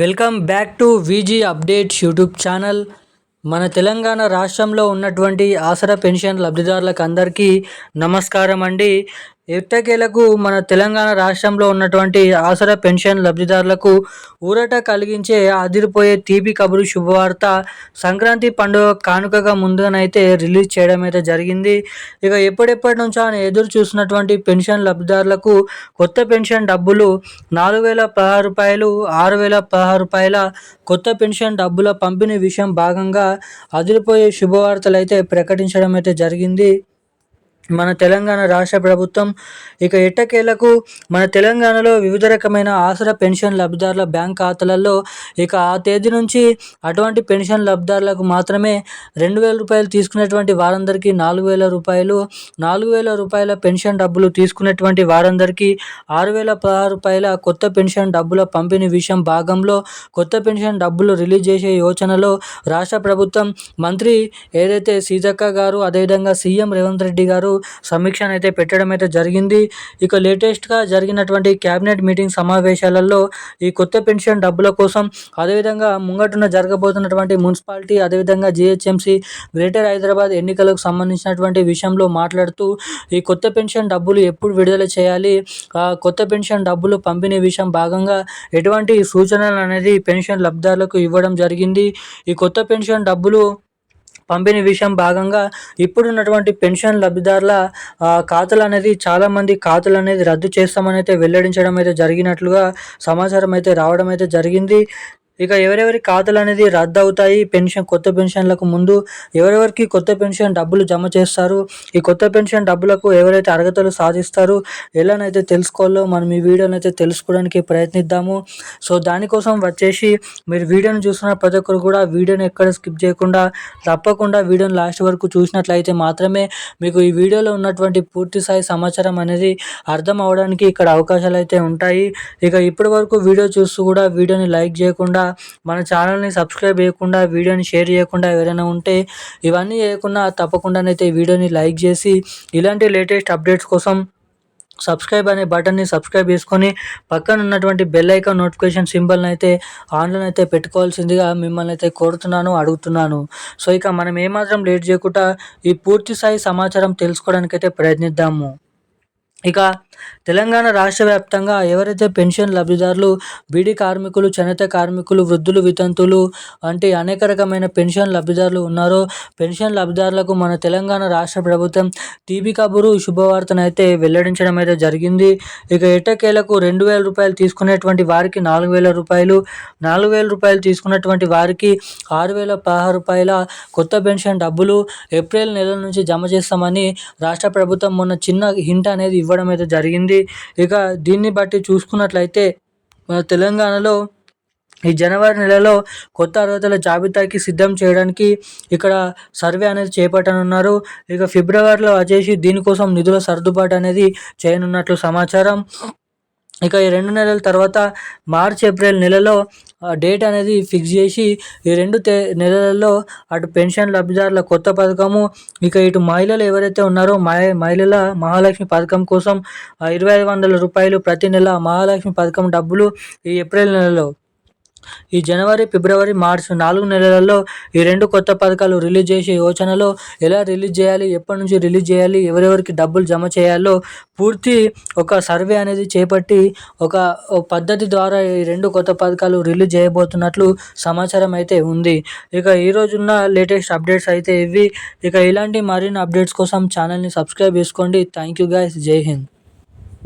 Welcome back to VG updates YouTube channel. మన తెలంగాణ రాష్ట్రంలో ఉన్నటువంటి ఆసరా పెన్షన్ లబ్ధిదారులకు అందరికీ నమస్కారం అండి. ఎట్టకేలకు మన తెలంగాణ రాష్ట్రంలో ఉన్నటువంటి ఆసరా పెన్షన్ లబ్ధిదారులకు ఊరట కలిగించే అదిరిపోయే తీపి కబురు శుభవార్త సంక్రాంతి పండుగ కానుకగా ముందుగానైతే రిలీజ్ చేయడం అయితే జరిగింది. ఇక ఎప్పుడెప్పటి నుంచో ఆయన ఎదురు చూసినటువంటి పెన్షన్ లబ్ధిదారులకు కొత్త పెన్షన్ డబ్బులు నాలుగు వేల పదహారు రూపాయలు ఆరు వేల పదహారు రూపాయల కొత్త పెన్షన్ డబ్బుల పంపిణీ విషయం భాగంగా అదిరిపోయే శుభవార్తలు అయితే ప్రకటించడం అయితే జరిగింది. మన తెలంగాణ రాష్ట్ర ప్రభుత్వం ఇక ఎట్టకేలకు మన తెలంగాణలో వివిధ రకమైన ఆసరా పెన్షన్ లబ్ధిదారుల బ్యాంక్ ఖాతాలలో ఇక ఆ తేదీ నుంచి అటువంటి పెన్షన్ లబ్ధిదారులకు మాత్రమే రెండు వేల రూపాయలు తీసుకునేటువంటి వారందరికీ నాలుగు వేల రూపాయలు నాలుగు వేల రూపాయల పెన్షన్ డబ్బులు తీసుకునేటువంటి వారందరికీ ఆరు వేల పదహారు రూపాయల కొత్త పెన్షన్ డబ్బుల పంపిణీ విషయం భాగంలో కొత్త పెన్షన్ డబ్బులు రిలీజ్ చేసే యోచనలో రాష్ట్ర ప్రభుత్వం మంత్రి ఏదైతే సీతక్క గారు అదేవిధంగా సీఎం రేవంత్ రెడ్డి గారు సమీక్షను అయితే పెట్టడం అయితే జరిగింది. ఇక లేటెస్ట్గా జరిగినటువంటి క్యాబినెట్ మీటింగ్ సమావేశాలలో ఈ కొత్త పెన్షన్ డబ్బుల కోసం అదేవిధంగా ముంగటున జరగబోతున్నటువంటి మున్సిపాలిటీ అదేవిధంగా జిహెచ్ఎంసి గ్రేటర్ హైదరాబాద్ ఎన్నికలకు సంబంధించినటువంటి విషయంలో మాట్లాడుతూ ఈ కొత్త పెన్షన్ డబ్బులు ఎప్పుడు విడుదల చేయాలి? ఆ కొత్త పెన్షన్ డబ్బులు పంపిణీ విషయం భాగంగా ఎటువంటి సూచనలు అనేది పెన్షన్ లబ్ధిదారులకు ఇవ్వడం జరిగింది. ఈ కొత్త పెన్షన్ డబ్బులు పంపిణీ విషయం భాగంగా ఇప్పుడున్నటువంటి పెన్షన్ లబ్ధిదారుల ఖాతాలు అనేది చాలామంది ఖాతాలు అనేది రద్దు చేస్తామని అయితే వెల్లడించడం అయితే జరిగినట్లుగా సమాచారం అయితే రావడం అయితే జరిగింది. ఇక ఎవరెవరి ఖాతాలు అనేది రద్దు అవుతాయి పెన్షన్ కొత్త పెన్షన్లకు ముందు ఎవరెవరికి కొత్త పెన్షన్ డబ్బులు జమ చేస్తారు ఈ కొత్త పెన్షన్ డబ్బులకు ఎవరైతే అర్హతలు సాధిస్తారో ఎలానైతే తెలుసుకోవాలో మనం ఈ వీడియోని అయితే తెలుసుకోవడానికి ప్రయత్నిద్దాము. సో దానికోసం వచ్చేసి మీరు వీడియోని చూస్తున్న ప్రతి ఒక్కరు కూడా వీడియోని ఎక్కడ స్కిప్ చేయకుండా తప్పకుండా వీడియోని లాస్ట్ వరకు చూసినట్లయితే మాత్రమే మీకు ఈ వీడియోలో ఉన్నటువంటి పూర్తి స్థాయి సమాచారం అనేది అర్థం అవడానికి ఇక్కడ అవకాశాలు అయితే ఉంటాయి. ఇక ఇప్పటి వరకు వీడియో చూస్తూ కూడా వీడియోని లైక్ చేయకుండా మన ఛానల్ని సబ్స్క్రైబ్ చేయకుండా వీడియోని షేర్ చేయకుండా ఎవరైనా ఉంటే ఇవన్నీ చేయకుండా తప్పకుండానైతే వీడియోని లైక్ చేసి ఇలాంటి లేటెస్ట్ అప్డేట్స్ కోసం సబ్స్క్రైబ్ అనే బటన్ని సబ్స్క్రైబ్ చేసుకొని పక్కన ఉన్నటువంటి బెల్ ఐకాన్ నోటిఫికేషన్ సింబల్ని అయితే ఆన్లైన్ అయితే పెట్టుకోవాల్సిందిగా మిమ్మల్ని అయితే కోరుతున్నాను అడుగుతున్నాను. సో ఇక మనం ఏమాత్రం లేట్ చేయకుండా ఈ పూర్తి స్థాయి సమాచారం తెలుసుకోవడానికి అయితే ప్రయత్నిద్దాము. ఇక తెలంగాణ రాష్ట్ర వ్యాప్తంగా ఎవరైతే పెన్షన్ లబ్ధిదారులు బీడీ కార్మికులు చేనేత కార్మికులు వృద్ధులు వితంతులు వంటి అనేక రకమైన పెన్షన్ లబ్ధిదారులు ఉన్నారో పెన్షన్ లబ్ధిదారులకు మన తెలంగాణ రాష్ట్ర ప్రభుత్వం టీబీ కబురు శుభవార్తను అయితే వెల్లడించడం అయితే జరిగింది. ఇక ఎటకేలకు రెండు వేల రూపాయలు తీసుకునేటువంటి వారికి నాలుగు వేల రూపాయలు నాలుగు వేల రూపాయలు తీసుకున్నటువంటి వారికి ఆరు వేల పదహారు రూపాయల కొత్త పెన్షన్ డబ్బులు ఏప్రిల్ నెల నుంచి జమ చేస్తామని రాష్ట్ర ప్రభుత్వం మొన్న చిన్న హింట్ అనేది ఇవ్వడం అయితే జరిగింది. ఇక దీన్ని బట్టి చూసుకున్నట్లయితే మన తెలంగాణలో ఈ జనవరి నెలలో కొత్త అర్హతల జాబితాకి సిద్ధం చేయడానికి ఇక్కడ సర్వే అనేది చేపట్టనున్నారు. ఇక ఫిబ్రవరిలో వచ్చేసి దీనికోసం నిధుల సర్దుబాటు అనేది చేయనున్నట్లు సమాచారం. ఇక ఈ రెండు నెలల తర్వాత మార్చ్ ఏప్రిల్ నెలలో డేట్ అనేది ఫిక్స్ చేసి ఈ రెండు తే నెలలలో అటు పెన్షన్ లబ్ధిదారుల కొత్త పథకము ఇక ఇటు మహిళలు ఎవరైతే ఉన్నారో మహిళల మహాలక్ష్మి పథకం కోసం ఇరవై ఐదు వందల రూపాయలు ప్రతి నెల మహాలక్ష్మి పథకం డబ్బులు ఈ ఏప్రిల్ నెలలో ఈ జనవరి ఫిబ్రవరి మార్చ్ నాలుగు నెలలలో ఈ రెండు కొత్త పథకాలు రిలీజ్ చేసే యోచనలో ఎలా రిలీజ్ చేయాలి ఎప్పటి నుంచి రిలీజ్ చేయాలి ఎవరెవరికి డబ్బులు జమ చేయాలో పూర్తి ఒక సర్వే అనేది చేపట్టి ఒక పద్ధతి ద్వారా ఈ రెండు కొత్త పథకాలు రిలీజ్ చేయబోతున్నట్లు సమాచారం అయితే ఉంది. ఇక ఈ రోజున్న లేటెస్ట్ అప్డేట్స్ అయితే ఇవి. ఇక ఇలాంటి మరిన్ని అప్డేట్స్ కోసం ఛానల్ని సబ్స్క్రైబ్ చేసుకోండి. Thank you guys. Jai Hind.